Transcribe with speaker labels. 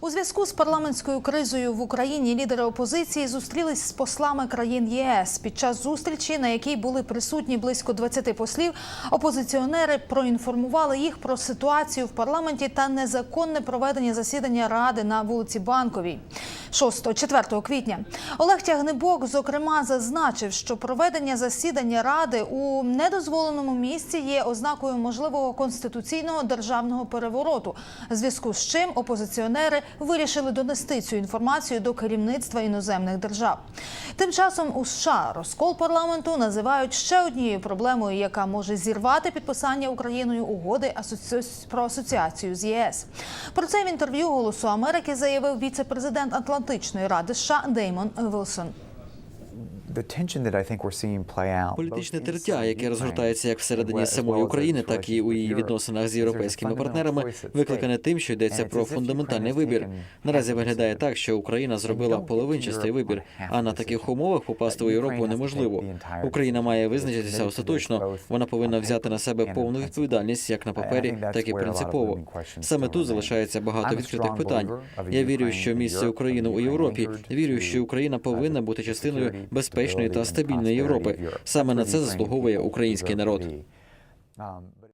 Speaker 1: У зв'язку з парламентською кризою в Україні лідери опозиції зустрілись з послами країн ЄС. Під час зустрічі, на якій були присутні близько 20 послів, опозиціонери проінформували їх про ситуацію в парламенті та незаконне проведення засідання ради на вулиці Банковій 6-4 квітня. Олег Тягнебок, зокрема, зазначив, що проведення засідання ради у недозволеному місці є ознакою можливого конституційного державного перевороту. Зв'язку з чим опозиціонери вирішили донести цю інформацію до керівництва іноземних держав. Тим часом у США розкол парламенту називають ще однією проблемою, яка може зірвати підписання Україною угоди про асоціацію з ЄС. Про це в інтерв'ю Голосу Америки заявив віце-президент Атлантичної ради США Деймон Вілсон.
Speaker 2: Політичне тертя, яке розгортається як всередині самої України, так і у її відносинах з європейськими партнерами, викликане тим, що йдеться про фундаментальний вибір. Наразі виглядає так, що Україна зробила половинчастий вибір, а на таких умовах попасти у Європу неможливо. Україна має визначитися остаточно. Вона повинна взяти на себе повну відповідальність як на папері, так і принципово. Саме тут залишається багато відкритих питань. Я вірю, що місце України у Європі. Вірю, що Україна повинна бути частиною
Speaker 3: security,
Speaker 2: безпечної та стабільної Європи. Саме на це заслуговує український народ.
Speaker 3: Um,